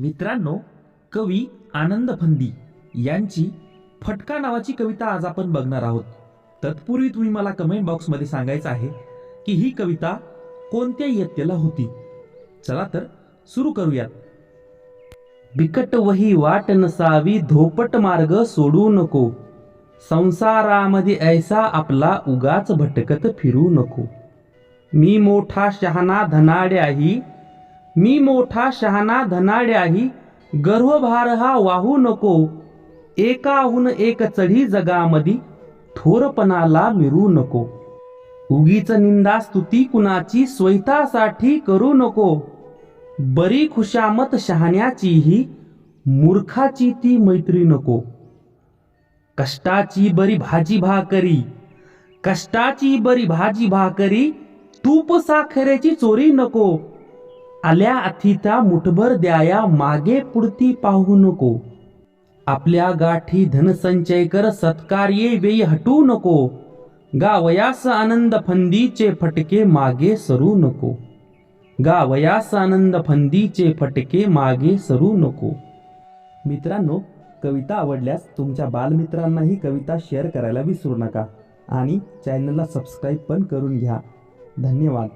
मित्रांनो कवी आनंद फंदी यांची फटका नावाची कविता आज आपण बघणार आहोत. तत्पूर्वी तुम्ही मला कमेंट बॉक्समध्ये सांगायचं आहे की ही कविता कोणत्या इयत्तेला होती? चला तर सुरू करूयात. बिकट वही वाट नसावी धोपट मार्ग सोडू नको. संसारामध्ये ऐसा आपला उगाच भटकत फिरू नको. मी मोठा शहाणा धनाड्याही मी मोठा शहाणा धनाड्याही गर्वभार हा वाहू नको. एकाहून एक चढी जगामधी थोरपणाला मिरू नको. उगीच निंदा स्तुती कुणाची स्वैतासाठी करू नको. बरी खुशामत शहाण्याचीही मूर्खाची ती मैत्री नको. कष्टाची बरी भाजी भाकरी कष्टाची बरी भाजी भाकरी तूप साखरेची चोरी नको. आल्या अथिता मुठभर द्याया मागे पुढती पाहू नको. आपल्या गाठी धनसंचय कर सत्कार्ये वेई हटू नको. गावयास आनंद फंदीचे फटके मागे सरू नको. गावयास आनंद फंदीचे फटके मागे सरू नको. मित्रांनो कविता आवडल्यास तुमच्या बालमित्रांना ही कविता शेअर करायला विसरू नका आणि चॅनलला सबस्क्राईब पण करून घ्या. धन्यवाद.